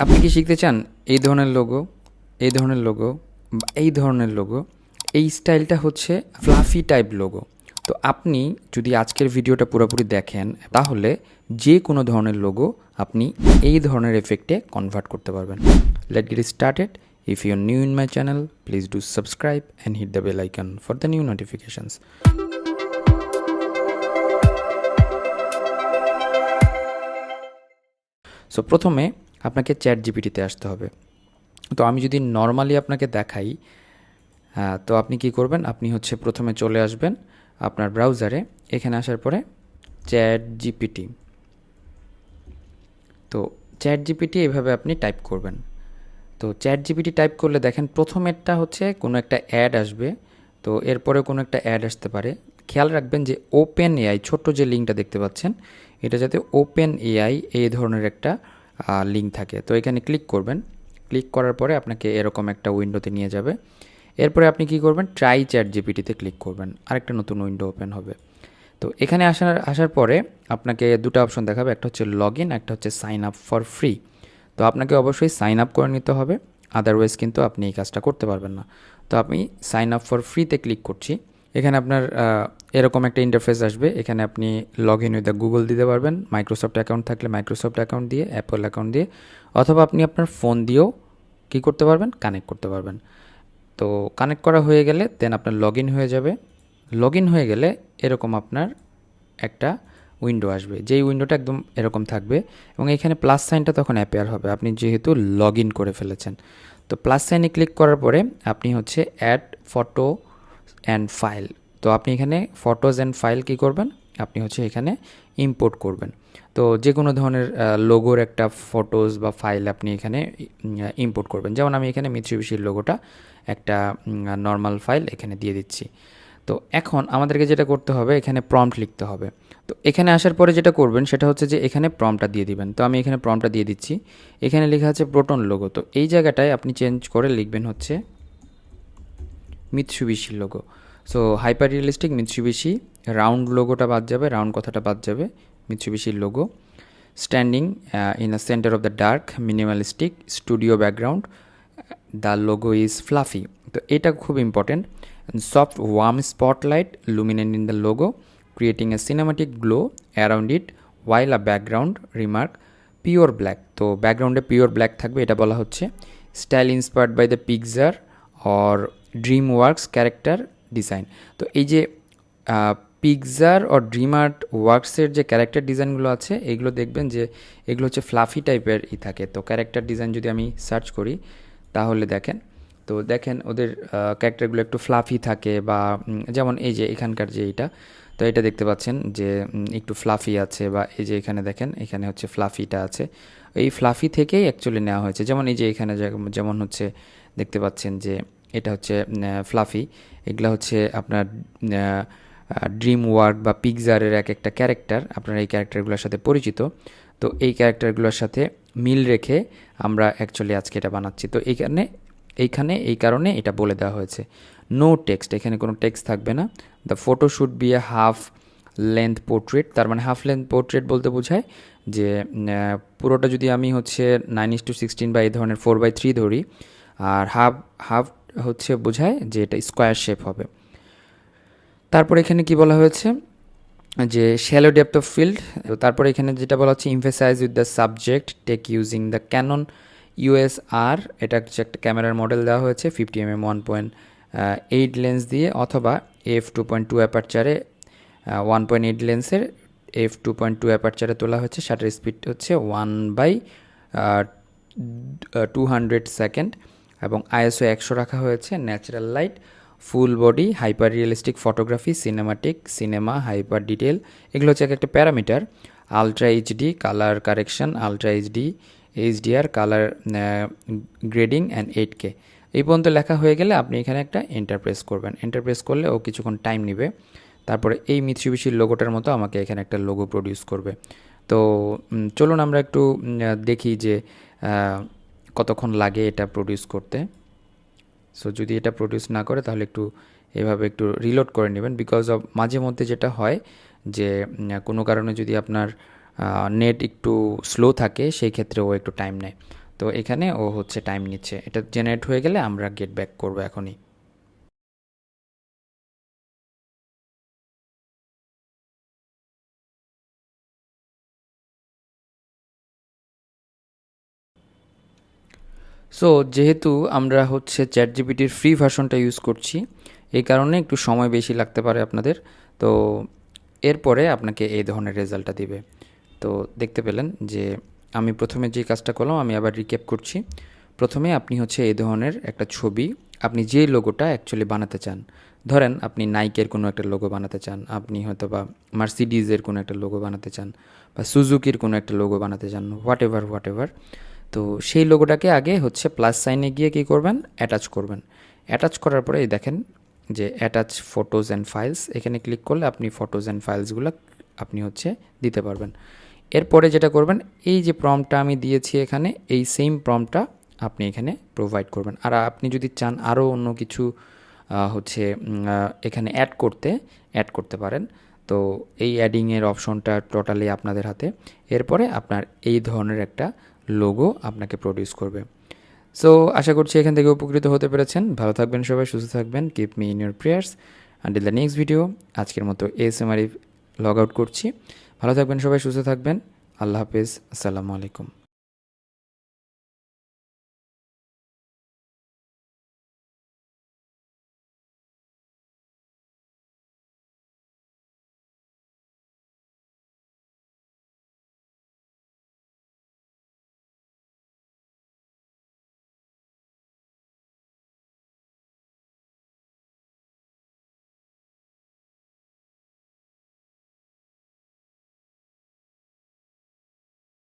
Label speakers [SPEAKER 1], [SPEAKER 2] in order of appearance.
[SPEAKER 1] আপনি কি শিখতে চান এই ধরনের লোগো এই ধরনের লোগো এই ধরনের লোগো এই স্টাইলটা হচ্ছে ফ্লাফি টাইপ লোগো তো আপনি যদি আজকের ভিডিওটা পুরোপুরি দেখেন, তাহলে যে কোনো ধরনের লোগো আপনি এই ধরনের এফেক্টে কনভার্ট করতে পারবেন। Let's get started if you new in my channel please do subscribe and hit the bell icon for the new notifications so প্রথমে আপনাকে চ্যাট জিপিটিতে আসতে হবে। তো আমি যদি নর্মালি আপনাকে দেখাই হ্যাঁ, তো আপনি কি করবেন? আপনি হচ্ছে প্রথমে চলে আসবেন আপনার ব্রাউজারে এখানে আসার পরে চ্যাট জিপিটি তো চ্যাট জিপিটি এভাবে আপনি টাইপ করবেন। তো চ্যাট জিপিটি টাইপ করলে দেখেন প্রথমেরটা হচ্ছে কোনো একটা অ্যাড আসবে। তো এরপরে কোনো একটা অ্যাড আসতে পারে। খেয়াল রাখবেন যে ওপেন এআই ছোট্ট যে লিঙ্কটা দেখতে পাচ্ছেন এটা যাতে ওপেন এআই এই ধরনের একটা লিঙ্ক থাকে। তো এখানে ক্লিক করবেন। ক্লিক করার পরে আপনাকে এরকম একটা উইন্ডোতে নিয়ে যাবে। এরপরে আপনি কি করবেন? ট্রাই চ্যাট জিপিটিতে ক্লিক করবেন। আরেকটা নতুন উইন্ডো ওপেন হবে। তো এখানে আসার আসার পরে আপনাকে দুটো অপশন দেখাবে। একটা হচ্ছে লগ ইন একটা হচ্ছে সাইন আপ ফর ফ্রি তো আপনাকে অবশ্যই সাইন আপ করে নিতে হবে। আদারওয়াইজ কিন্তু আপনি এই কাজটা করতে পারবেন না। তো আমি সাইন আপ ফর ফ্রিতে ক্লিক করছি। এখানে আপনার এরকম একটা ইন্টারফেস আসবে। এখানে আপনি log in with the Google দিতে পারবেন। মাইক্রোসফট অ্যাকাউন্ট থাকলে মাইক্রোসফট অ্যাকাউন্ট দিয়ে অ্যাপল অ্যাকাউন্ট দিয়ে, অথবা আপনি আপনার ফোন দিয়েও কী করতে পারবেন? কানেক্ট করতে পারবেন। তো কানেক্ট করা হয়ে গেলে দেন আপনার লগ ইন হয়ে যাবে। লগ ইন হয়ে গেলে এরকম আপনার একটা উইন্ডো আসবে। যেই উইন্ডোটা একদম এরকম থাকবে। এবং এখানে প্লাস সাইনটা তখন অ্যাপেয়ার হবে। আপনি যেহেতু লগ ইন করে ফেলেছেন। তো প্লাস সাইনে ক্লিক করার পরে আপনি হচ্ছে অ্যাড ফটো অ্যান্ড ফাইল তো আপনি এখানে ফটোজ অ্যান্ড ফাইল কী করবেন? আপনি হচ্ছে এখানে ইম্পোর্ট করবেন। তো যে কোনো ধরনের লোগোর একটা ফটোজ বা ফাইল আপনি এখানে ইম্পোর্ট করবেন। যেমন আমি এখানে মিত্রিবিশির লোগোটা একটা নর্মাল ফাইল এখানে দিয়ে দিচ্ছি। তো এখন আমাদেরকে যেটা করতে হবে, এখানে প্রম্পট লিখতে হবে। তো এখানে আসার পরে যেটা করবেন, সেটা হচ্ছে যে এখানে প্রম্পটটা দিয়ে দিবেন। তো আমি এখানে প্রম্পটটা দিয়ে দিচ্ছি। এখানে লেখা আছে প্রোটন লোগো তো এই জায়গাটায় আপনি চেঞ্জ করে লিখবেন হচ্ছে Mitsubishi logo so hyper realistic Mitsubishi round লোগোটা বাদ যাবে রাউন্ড কথাটা বাদ যাবে মিৎসুবিশির logo standing in the center of the dark minimalistic studio background the logo is fluffy তো এটা খুব important soft warm spotlight luminant in the logo creating a cinematic glow around it while a background remark pure black তো ব্যাকগ্রাউন্ডে pure black থাকবে, এটা বলা হচ্ছে। Style inspired by the Pixar or DreamWorks character design তো এই যে পিকজার ও dream art ওয়ার্কসের যে ক্যারেক্টার ডিজাইনগুলো আছে, এগুলো দেখবেন যে, এগুলো হচ্ছে ফ্লাফি টাইপের ই থাকে। তো ক্যারেক্টার ডিজাইন যদি আমি সার্চ করি, তাহলে দেখেন, তো দেখেন ওদের ক্যারেক্টারগুলো একটু ফ্লাফি থাকে বা যেমন এই যে এখানকার যে এইটা, তো এটা দেখতে পাচ্ছেন যে একটু ফ্লাফি আছে বা এই যে এখানে দেখেন, এখানে হচ্ছে ফ্লাফিটা আছে। এই ফ্লাফি থেকেই অ্যাকচুয়ালি নেওয়া হয়েছে। যেমন এই যে এখানে যেমন হচ্ছে দেখতে পাচ্ছেন যে এটা হচ্ছে ফ্লাফি এগুলা হচ্ছে আপনার ড্রিম ওয়ার্ড বা পিকজারের এক একটা ক্যারেক্টার আপনারা এই ক্যারেক্টারগুলোর সাথে পরিচিত। তো এই ক্যারেক্টারগুলোর সাথে মিল রেখে আমরা অ্যাকচুয়ালি আজকে এটা বানাচ্ছি। তো এইখানে এইখানে, এই কারণে এটা বলে দেওয়া হয়েছে। নো টেক্সট এখানে কোনো টেক্সট থাকবে না। The photo should be a half length portrait তার মানে হাফ লেন্থ পোর্ট্রেট বলতে বোঝায় যে পুরোটা যদি আমি হচ্ছে নাইন ইস টু সিক্সটিন বা এই ধরনের ফোর বাই থ্রি ধরি, আর হাফ হাফ হচ্ছে বোঝায় যে এটা স্কোয়ার শেপ হবে। তারপর এখানে কি বলা হয়েছে? যে শ্যালো ডেপথ অফ ফিল্ড তারপর এখানে যেটা বলা হচ্ছে emphasize with the subject take using the Canon USR এটা হচ্ছে একটা ক্যামেরার মডেল দেওয়া হয়েছে fifty M M one point eight lens দিয়ে, অথবা এফ টু পয়েন্ট টু অ্যাপারচারে ওয়ান পয়েন্ট এইট লেন্সের এফ টু পয়েন্ট টু অ্যাপারচারে তোলা হচ্ছে শাটার স্পিড হচ্ছে one by two hundred second এবং আইএসও একশো রাখা হয়েছে natural light full body hyper realistic photography cinematic cinema hyper detail এগুলো হচ্ছে এক একটা parameter. Ultra HD colour correction ultra HD HDR colour grading and eight K এই পর্যন্ত লেখা হয়ে গেলে আপনি এখানে একটা এন্টারপ্রেস করবেন। এন্টারপ্রেস করলে ও কিছুক্ষণ টাইম নেবে। তারপরে এই মিৎসুবিশির লোগোটার মতো আমাকে এখানে একটা লোগো প্রডিউস করবে। তো চলুন আমরা একটু দেখি যে কতক্ষণ লাগে এটা প্রডিউস করতে। সো যদি এটা প্রডিউস না করে, তাহলে একটু এভাবে একটু রিলোড করে নেবেন। বিকজ অফ মাঝে মধ্যে যেটা হয় যে কোনো কারণে যদি আপনার নেট একটু স্লো থাকে, সেই ক্ষেত্রে ও একটু টাইম নেয়। তো এখানে ও হচ্ছে টাইম নিচ্ছে। এটা জেনারেট হয়ে গেলে আমরা গেট ব্যাক করব এখনই। সো যেহেতু আমরা হচ্ছে চ্যাট জিপিটির ফ্রি ভার্সনটা ইউজ করছি, এই কারণে একটু সময় বেশি লাগতে পারে আপনাদের। তো, এরপরে আপনাকে এই ধরনের রেজাল্টটা দিবে। তো, দেখতে পেলেন যে আমি প্রথমে যে কাজটা করলাম, আমি আবার রিক্যাপ করছি। প্রথমে আপনি হচ্ছে এই ধরনের একটা ছবি, আপনি যেই লোগোটা অ্যাকচুয়ালি বানাতে চান, ধরেন আপনি নাইকের কোনো একটা লোগো বানাতে চান, আপনি হয়তো বা মার্সিডিজের কোনো একটা লোগো বানাতে চান, বা সুজুকির কোনো একটা লোগো বানাতে চান হোয়াট এভার হোয়াট এভার তো সেই লোগোটাকে আগে হচ্ছে প্লাস সাইনে গিয়ে কী করবেন? অ্যাটাচ করবেন। অ্যাটাচ করার পরে এই দেখেন যে অ্যাটাচ ফটোজ অ্যান্ড ফাইলস এখানে ক্লিক করলে আপনি ফটোজ অ্যান্ড ফাইলসগুলো আপনি হচ্ছে দিতে পারবেন। এরপরে যেটা করবেন, এই যে প্রমটা আমি দিয়েছি এখানে, এই সেম প্রমটা আপনি এখানে প্রোভাইড করবেন। আর আপনি যদি চান আরও অন্য কিছু হচ্ছে এখানে অ্যাড করতে অ্যাড করতে পারেন। তো এই অ্যাডিংয়ের অপশনটা টোটালি আপনাদের হাতে। এরপরে আপনার এই ধরনের একটা লোগো আপনাকে প্রডিউস করবে। সো আশা করছি এখান থেকে উপকৃত হতে পেরেছেন। ভালো থাকবেন সবাই, সুস্থ থাকবেন। Keep me in your prayers until the next video আজকের মতো এস এম লগ আউট করছি। ভালো থাকবেন সবাই, সুস্থ থাকবেন। আল্লাহ হাফিজ। আসসালামু আলাইকুম।